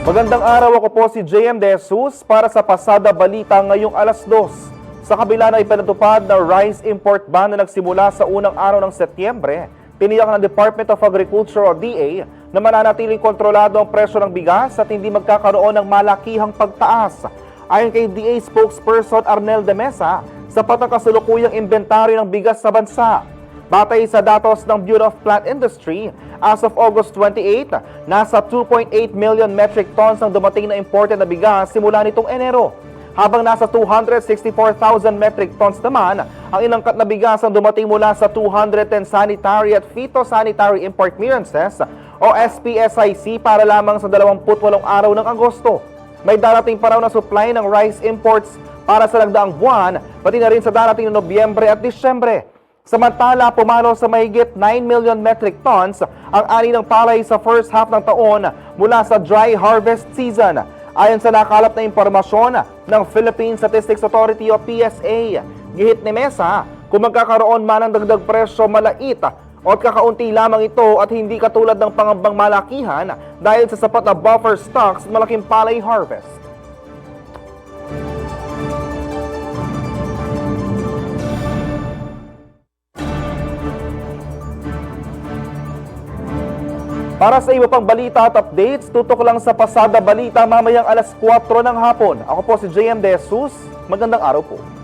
Magandang araw ako po si JM De Jesus para sa Pasada Balita ngayong alas 2. Sa kabila na ipinatupad na rice import ban na nagsimula sa unang araw ng Setyembre, tiniyak ng Department of Agriculture o DA na mananatiling kontrolado ang presyo ng bigas at hindi magkakaroon ng malakihang pagtaas. Ayon kay DA spokesperson Arnel de Mesa, sapat ang kasulukuyang inventaryo ng bigas sa bansa. Batay sa datos ng Bureau of Plant Industry, as of August 28, nasa 2.8 million metric tons ang dumating na imported na bigas simula nitong Enero. Habang nasa 264,000 metric tons naman ang inangkat na bigas ang dumating mula sa 210 sanitary at phytosanitary import clearances o SPSIC para lamang sa 28 araw ng Agosto. May darating pa raw na supply ng rice imports para sa nagdaang buwan, pati na rin sa darating na Nobyembre at Disyembre. Samantala, pumalo sa mahigit 9 million metric tons ang ani ng palay sa first half ng taon mula sa dry harvest season. Ayon sa nakalap na impormasyon ng Philippine Statistics Authority o PSA, gihit ni Mesa kung magkakaroon man ng dagdag presyo malait o kakaunti lamang ito at hindi katulad ng pangambang malakihan dahil sa sapat na buffer stocks malaking palay harvest. Para sa iba pang balita at updates, tutok lang sa Pasada Balita mamayang alas 4 ng hapon. Ako po si JM De Jesus. Magandang araw po.